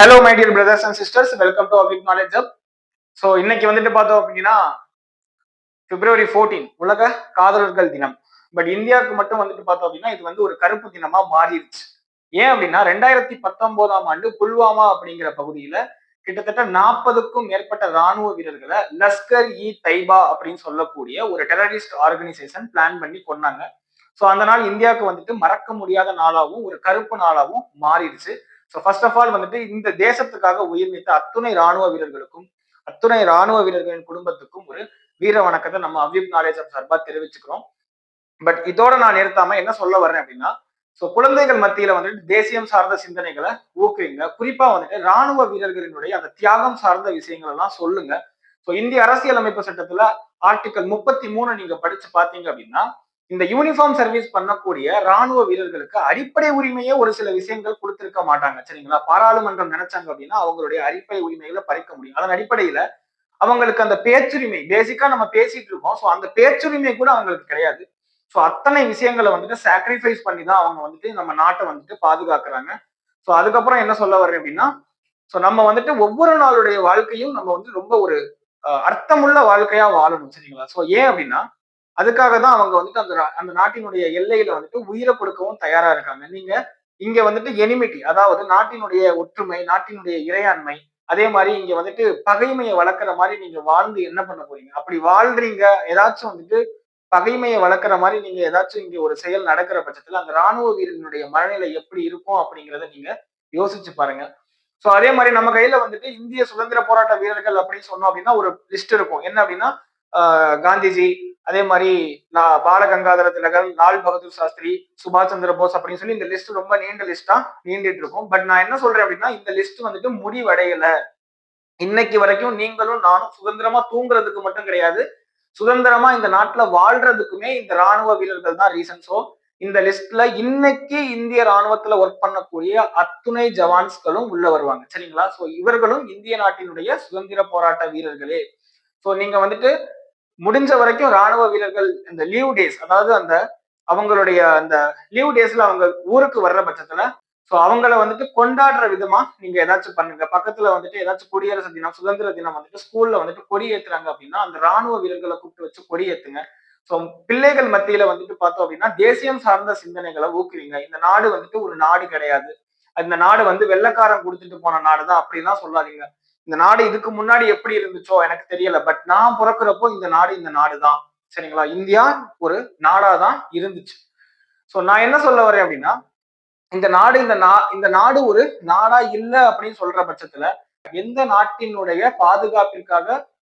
Hello my dear brothers and sisters welcome to அபிக் knowledge up so இன்னைக்கு வந்துட்டு பார்த்தோம் அப்படின்னா பிப்ரவரி 14 உலக காதலர்கள் தினம். பட் இந்தியாவுக்கு மட்டும் வந்துட்டு பார்த்தோம் அப்படின்னா இது வந்து ஒரு கருப்பு தினமா மாறிடுச்சு. ஏன் அப்படின்னா ரெண்டாயிரத்தி பத்தொன்பதாம் ஆண்டு புல்வாமா அப்படிங்கிற பகுதியில கிட்டத்தட்ட நாற்பதுக்கும் மேற்பட்ட ராணுவ வீரர்களை லஷ்கர் இ தைபா அப்படின்னு சொல்லக்கூடிய ஒரு டெரரிஸ்ட் ஆர்கனைசேஷன் பிளான் பண்ணி கொன்னாங்க. ஸோ அந்த நாள் இந்தியாவுக்கு வந்துட்டு மறக்க முடியாத நாளாகவும் ஒரு கருப்பு நாளாகவும் மாறிடுச்சு. ஸோ ஃபர்ஸ்ட் ஆஃப் ஆல் வந்துட்டு இந்த தேசத்துக்காக உயிர் நீத்த அத்துணை ராணுவ வீரர்களுக்கும் அத்துணை ராணுவ வீரர்களின் குடும்பத்துக்கும் ஒரு வீர வணக்கத்தை நம்ம அவ்யூப் நாலேஜ் சார்பா தெரிவிச்சுக்கிறோம். பட் இதோட நான் நிறுத்தாம என்ன சொல்ல வரேன் அப்படின்னா ஸோ குழந்தைகள் மத்தியில வந்துட்டு தேசியம் சார்ந்த சிந்தனைகளை ஊக்குவிங்க. குறிப்பா வந்துட்டு ராணுவ வீரர்களினுடைய அந்த தியாகம் சார்ந்த விஷயங்கள் எல்லாம் சொல்லுங்க. ஸோ இந்திய அரசியலமைப்பு சட்டத்துல ஆர்டிகல் முப்பத்தி மூணு நீங்க படிச்சு பாத்தீங்க அப்படின்னா இந்த யூனிஃபார்ம் சர்வீஸ் பண்ணக்கூடிய ராணுவ வீரர்களுக்கு அடிப்படை உரிமையே ஒரு சில விஷயங்கள் கொடுத்திருக்க மாட்டாங்க சரிங்களா? பாராளுமன்றம் நினைச்சாங்க அப்படின்னா அவங்களுடைய அடிப்படை உரிமைகளை பறிக்க முடியும். அதன் அடிப்படையில அவங்களுக்கு அந்த பேச்சுரிமை பேசிக்கா நம்ம பேசிட்டு இருக்கோம். ஸோ அந்த பேச்சுரிமை கூட அவங்களுக்கு கிடையாது. ஸோ அத்தனை விஷயங்களை வந்துட்டு சாக்ரிஃபைஸ் பண்ணி தான் அவங்க வந்துட்டு நம்ம நாட்டை வந்துட்டு பாதுகாக்கிறாங்க. ஸோ அதுக்கப்புறம் என்ன சொல்ல வர்றேன் அப்படின்னா ஸோ நம்ம வந்துட்டு ஒவ்வொரு நாளுடைய வாழ்க்கையும் நம்ம வந்து ரொம்ப ஒரு அஹ், அர்த்தமுள்ள வாழ்க்கையா வாழணும் சரிங்களா? ஸோ ஏன் அப்படின்னா அதுக்காக தான் அவங்க வந்துட்டு அந்த அந்த நாட்டினுடைய எல்லையில வந்துட்டு உயிரை கொடுக்கவும் தயாரா இருக்காங்க. நீங்க இங்க வந்துட்டு எனிமிட்டி அதாவது நாட்டினுடைய ஒற்றுமை நாட்டினுடைய இறையாண்மை அதே மாதிரி இங்க வந்துட்டு பகைமையை வளர்க்குற மாதிரி நீங்க வாழ்ந்து என்ன பண்ண போறீங்க? அப்படி வாழ்றீங்க ஏதாச்சும் வந்துட்டு பகைமையை வளர்க்குற மாதிரி நீங்க ஏதாச்சும் இங்க ஒரு செயல் நடக்கிற பட்சத்துல அந்த ராணுவ வீரனுடைய மனநிலை எப்படி இருக்கும் அப்படிங்கிறத நீங்க யோசிச்சு பாருங்க. சோ அதே மாதிரி நம்ம கையில வந்துட்டு இந்திய சுதந்திர போராட்ட வீரர்கள் அப்படின்னு சொன்னோம் அப்படின்னா ஒரு லிஸ்ட் இருக்கும். என்ன அப்படின்னா காந்திஜி அதே மாதிரி பாலகங்காதர திலகர் லால் பகதூர் சாஸ்திரி சுபாஷ் சந்திர போஸ் அப்படின்னு சொல்லி இந்த லிஸ்ட் ரொம்ப நீண்ட லிஸ்டா நீண்டுட்டு இருக்கும். பட் நான் என்ன சொல்றேன் அப்படின்னா இந்த லிஸ்ட் வந்துட்டு முடிவடையல. இன்னைக்கு வரைக்கும் நீங்களும் நானும் சுதந்திரமா தூங்குறதுக்கு மட்டும் கிடையாது. சுதந்திரமா இந்த நாட்டுல வாழ்றதுக்குமே இந்த ராணுவ வீரர்கள் தான் ரீசன்ஸோ இந்த லிஸ்ட்ல இன்னைக்கு இந்திய ராணுவத்துல ஒர்க் பண்ணக்கூடிய அத்துணை ஜவான்ஸ்களும் உள்ள வருவாங்க. சரிங்களா? சோ இவர்களும் இந்திய நாட்டினுடைய சுதந்திர போராட்ட வீரர்களே. சோ நீங்க வந்துட்டு முடிஞ்ச வரைக்கும் ராணுவ வீரர்கள் இந்த லீவ் டேஸ் அதாவது அந்த அவங்களுடைய அந்த லீவ் டேஸ்ல அவங்க ஊருக்கு வர்ற பட்சத்துல ஸோ அவங்கள வந்துட்டு கொண்டாடுற விதமா நீங்க ஏதாச்சும் பண்ணுங்க. பக்கத்துல வந்துட்டு ஏதாச்சும் குடியரசு தினம் சுதந்திர தினம் வந்துட்டு ஸ்கூல்ல வந்துட்டு கொடி ஏத்துறாங்க அப்படின்னா அந்த ராணுவ வீரர்களை கூப்பிட்டு வச்சு கொடி ஏத்துங்க. சோ பிள்ளைகள் மத்தியில வந்துட்டு பார்த்தோம் அப்படின்னா தேசியம் சார்ந்த சிந்தனைகளை ஊக்குவீங்க. இந்த நாடு வந்துட்டு ஒரு நாடு கிடையாது. இந்த நாடு வந்து வெள்ளைக்காரன் கொடுத்துட்டு போன நாடு தான் அப்படிலாம் சொல்லாதீங்க. இந்த நாடு இதுக்கு முன்னாடி எப்படி இருந்துச்சோ எனக்கு தெரியல. பட் நான் பிறக்கிறப்போ இந்த நாடு இந்த நாடு தான் சரிங்களா? இந்தியா ஒரு நாடா தான் இருந்துச்சு. சோ நான் என்ன சொல்ல வரேன் அப்படின்னா இந்த நாடு இந்த நா இந்த நாடு ஒரு நாடா இல்ல அப்படின்னு சொல்ற பட்சத்துல எந்த நாட்டினுடைய பாதுகாப்பிற்காக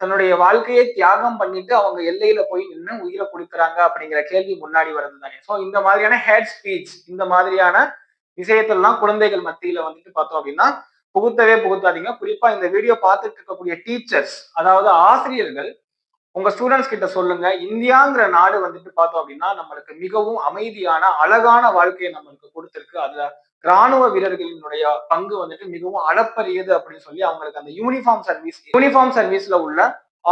தன்னுடைய வாழ்க்கையை தியாகம் பண்ணிட்டு அவங்க எல்லையில போய் நின்று உயிரை கொடுக்குறாங்க அப்படிங்கிற கேள்வி முன்னாடி வருது தானே. ஸோ இந்த மாதிரியான ஹேட் ஸ்பீச் இந்த மாதிரியான விஷயத்தெல்லாம் குழந்தைகள் மத்தியில வந்துட்டு பார்த்தோம் அப்படின்னா புகுத்தவே புகுத்தாதீங்க. குறிப்பா இந்த வீடியோ பார்த்துட்டு இருக்கக்கூடிய டீச்சர்ஸ் அதாவது ஆசிரியர்கள் உங்க ஸ்டூடெண்ட்ஸ் கிட்ட சொல்லுங்க. இந்தியாங்கிற நாடு வந்துட்டு பார்த்தோம் அப்படின்னா நம்மளுக்கு மிகவும் அமைதியான அழகான வாழ்க்கையை நம்மளுக்கு கொடுத்திருக்கு. அதுல ராணுவ வீரர்களினுடைய பங்கு வந்துட்டு மிகவும் அளப்பரியது அப்படின்னு சொல்லி அவங்களுக்கு அந்த யூனிஃபார்ம் சர்வீஸ் யூனிஃபார்ம் சர்வீஸ்ல உள்ள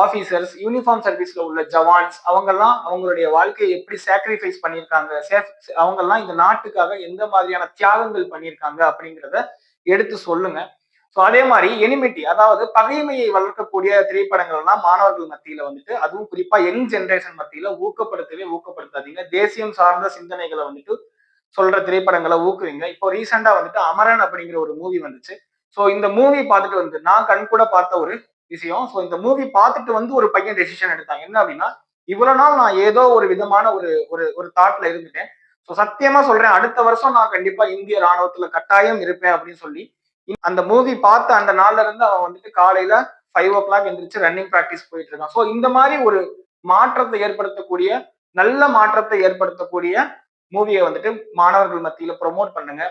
ஆபீசர்ஸ் யூனிஃபார்ம் சர்வீஸ்ல உள்ள ஜவான்ஸ் அவங்கெல்லாம் அவங்களுடைய வாழ்க்கையை எப்படி சாக்ரிஃபைஸ் பண்ணியிருக்காங்க? அவங்கெல்லாம் இந்த நாட்டுக்காக எந்த மாதிரியான தியாகங்கள் பண்ணியிருக்காங்க அப்படிங்கிறத எடுத்து சொல்லுங்க. ஸோ அதே மாதிரி எனிமிட்டி அதாவது பகைமையை வளர்க்கக்கூடிய திரைப்படங்கள் எல்லாம் மாணவர்கள் மத்தியில வந்துட்டு அதுவும் குறிப்பா யங் ஜென்ரேஷன் மத்தியில ஊக்கப்படுத்தவே ஊக்கப்படுத்தாதீங்க. தேசியம் சார்ந்த சிந்தனைகளை வந்துட்டு சொல்ற திரைப்படங்களை ஊக்குவீங்க. இப்போ ரீசெண்டா வந்துட்டு அமரன் அப்படிங்கிற ஒரு மூவி வந்துச்சு. ஸோ இந்த மூவி பார்த்துட்டு வந்து நான் கண் கூட பார்த்த ஒரு விஷயம். ஸோ இந்த மூவி பார்த்துட்டு வந்து ஒரு பையன் டெசிஷன் எடுத்தாங்க என்ன அப்படின்னா இவ்வளவு நாள் நான் ஏதோ ஒரு விதமான ஒரு ஒரு ஒரு தாட்ல இருந்துட்டேன். ஸோ சத்தியமா சொல்றேன் அடுத்த வருஷம் நான் கண்டிப்பா இந்திய ராணுவத்துல கட்டாயம் இருப்பேன் அப்படின்னு சொல்லி அந்த மூவி பார்த்த அந்த நாள்ல இருந்து அவன் வந்துட்டு காலையில ஃபைவ் ஓ கிளாக் எந்திரிச்சு ரன்னிங் ப்ராக்டிஸ் போயிட்டு இருக்கான் ஸோ இந்த மாதிரி ஒரு மாற்றத்தை ஏற்படுத்தக்கூடிய நல்ல மாற்றத்தை ஏற்படுத்தக்கூடிய மூவியை வந்துட்டு மாணவர்கள் மத்தியில ப்ரொமோட் பண்ணுங்க.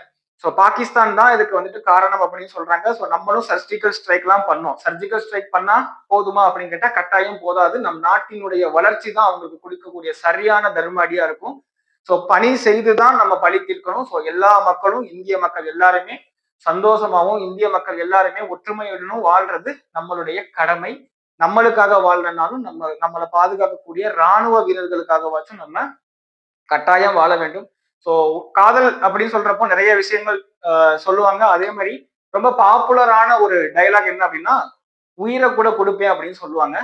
ஸோ பாகிஸ்தான் தான் இதுக்கு வந்துட்டு காரணம் அப்படின்னு சொல்றாங்க. ஸோ நம்மளும் சர்ஜிக்கல் ஸ்ட்ரைக் எல்லாம் பண்ணோம். சர்ஜிக்கல் ஸ்ட்ரைக் பண்ணா போதுமா அப்படின்னு கேட்டா கட்டாயம் போதாது. நம் நாட்டினுடைய வளர்ச்சி தான் அவங்களுக்கு கொடுக்கக்கூடிய சரியான தர்ம அடியா இருக்கும். ஸோ பணி செய்துதான் நம்ம பழி தீர்க்கணும். ஸோ எல்லா மக்களும் இந்திய மக்கள் எல்லாருமே சந்தோஷமாவும் இந்திய மக்கள் எல்லாருமே ஒற்றுமையுடனும் வாழ்றது நம்மளுடைய கடமை. நம்மளுக்காக வாழ்றனாலும் நம்ம நம்மளை பாதுகாக்கக்கூடிய ராணுவ வீரர்களுக்காகவாச்சும் நம்ம கட்டாயம் வாழ வேண்டும். ஸோ காதல் அப்படின்னு சொல்றப்போ நிறைய விஷயங்கள் சொல்லுவாங்க. அதே மாதிரி ரொம்ப பாப்புலரான ஒரு டைலாக் என்ன அப்படின்னா உயிரை கூட கொடுப்பேன் அப்படின்னு சொல்லுவாங்க.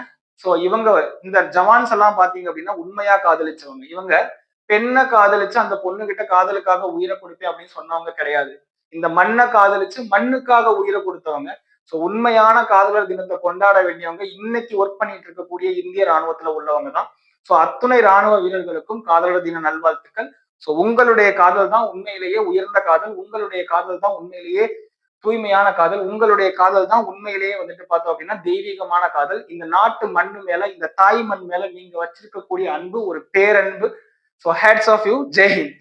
ஸோ இவங்க இந்த ஜவான்ஸ் எல்லாம் பாத்தீங்க அப்படின்னா உண்மையா காதலிச்சவங்க. இவங்க பெண்ணை காதலிச்சு அந்த பொண்ணு கிட்ட காதலுக்காக உயிரை கொடுப்பேன் அப்படின்னு சொன்னவங்க கிடையாது. இந்த மண்ணை காதலிச்சு மண்ணுக்காக உயிரை கொடுத்தவங்க. சோ உண்மையான காதலர் தினத்தை கொண்டாட வேண்டியவங்க இன்னைக்கு ஒர்க் பண்ணிட்டு இருக்கக்கூடிய இந்திய ராணுவத்துல உள்ளவங்க தான். சோ அத்துணை ராணுவ வீரர்களுக்கும் காதலர் தின நல்வாழ்த்துக்கள். சோ உங்களுடைய காதல் தான் உண்மையிலேயே உயர்ந்த காதல். உங்களுடைய காதல் தான் உண்மையிலேயே தூய்மையான காதல். உங்களுடைய காதல் தான் உண்மையிலேயே வந்துட்டு பார்த்தோம் அப்படின்னா தெய்வீகமான காதல். இந்த நாட்டு மண்ணு மேல இந்த தாய் மண் மேல நீங்க வச்சிருக்கக்கூடிய அன்பு ஒரு பேரன்பு So hats off you. Jai Hind.